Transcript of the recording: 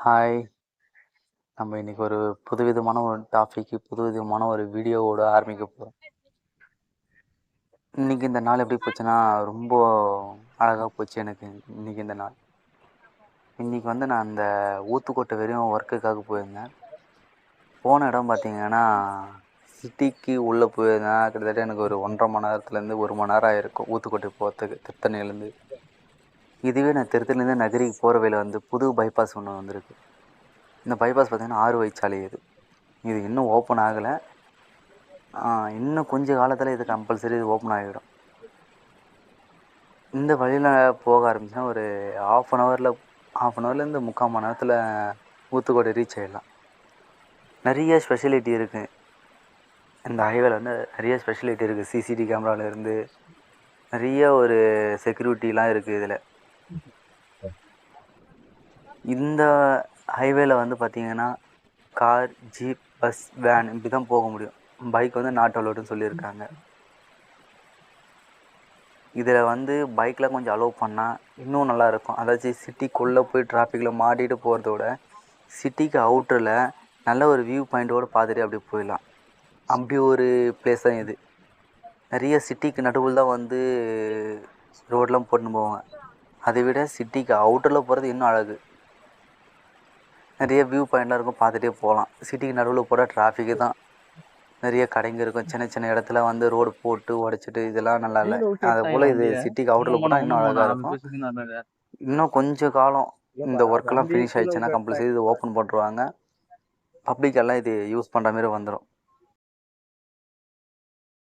Hi நம்ம இன்னைக்கு ஒரு புதுவிதமான ஒரு டாபிக் புதுவிதமான ஒரு வீடியோவோட ஆரம்பிக்க போகிறோம் இன்னைக்கு இந்த நாள் எப்படி போச்சுன்னா ரொம்ப அழகாக போச்சு எனக்கு இன்னைக்கு இந்த நாள். இன்னைக்கு வந்து நான் அந்த ஊத்துக்கோட்டை வரையும் ஒர்க்குக்காக போயிருந்தேன். போன இடம் பார்த்தீங்கன்னா சிட்டிக்கு உள்ளே போயிருந்தேன். கிட்டத்தட்ட எனக்கு ஒரு ஒன்றரை மணி நேரத்துலேருந்து ஒரு மணி நேரம் ஆயிருக்கும் ஊத்துக்கோட்டை போகிறதுக்கு திருத்தணிலேருந்து இதுவே நான் திருத்தலேருந்து நகரிக்கு போகிற வழியில் வந்து புது பைபாஸ் ஒன்று வந்திருக்கு. இந்த பைபாஸ் பார்த்திங்கன்னா ஆறு வழிச்சாலை இது. இது இன்னும் ஓப்பன் ஆகலை. இன்னும் கொஞ்ச காலத்தில் இது கம்பல்சரி இது ஓப்பன் ஆகிடும் இந்த வழியில் போக ஆரம்பிச்சுன்னா ஒரு ஆஃப் அன் ஹவரில் ஆஃப் அன் ஹவர்லேருந்து முக்கால் மணி நேரத்தில் ஊத்துக்கோட்டை ரீச் ஆகிடலாம் நிறைய ஸ்பெஷலிட்டி இருக்குது இந்த ஹைவேல வந்து நிறைய ஸ்பெஷலிட்டி இருக்குது சிசிடி கேமராவிலேருந்து நிறைய ஒரு செக்யூரிட்டிலாம் இருக்குது இதில். இந்த ஹைவேல வந்து பார்த்தீங்கன்னா கார் ஜீப் பஸ் வேன் இப்படி தான் போக முடியும். பைக் வந்து நாட் அலோடுன்னு சொல்லியிருக்காங்க. இதில் வந்து பைக்கில் கொஞ்சம் அலோவ் பண்ணால் இன்னும் நல்லாயிருக்கும் அதாச்சும் சிட்டிக்குள்ளே போய் டிராஃபிக்கில் மாட்டிகிட்டு போகிறத விட சிட்டிக்கு அவுட்டரில் நல்ல ஒரு வியூ பாயிண்ட்டோடு பார்த்துட்டு அப்படியே போயிடலாம். அப்படி ஒரு பிளேஸ் தான் இது. நிறைய சிட்டிக்கு நடுவில் தான் வந்து ரோடெலாம் போட்டுன்னு போவாங்க. அதை விட சிட்டிக்கு அவுட்டரில் போகிறது இன்னும் அழகு. நிறைய வியூ பாயிண்ட்லாம் இருக்கும் பார்த்துட்டே போகலாம். சிட்டிக்கு நடுவில் போட்டால் டிராஃபிக்கு தான். நிறைய கடைங்க இருக்கும் சின்ன சின்ன இடத்துல வந்து ரோடு போட்டு உடச்சிட்டு இதெல்லாம் நல்லா இல்லை. அது போல் இது சிட்டிக்கு அவுட்டரில் போனால் இன்னும் அழகாக இருக்கும். இன்னும் கொஞ்சம் காலம் இந்த ஒர்க்கெல்லாம் ஃபினிஷ் ஆயிடுச்சுன்னா கம்பல்சரி இது ஓப்பன் பண்ணுருவாங்க பப்ளிக் எல்லாம் இது யூஸ் பண்ணுற மாதிரி வந்துடும்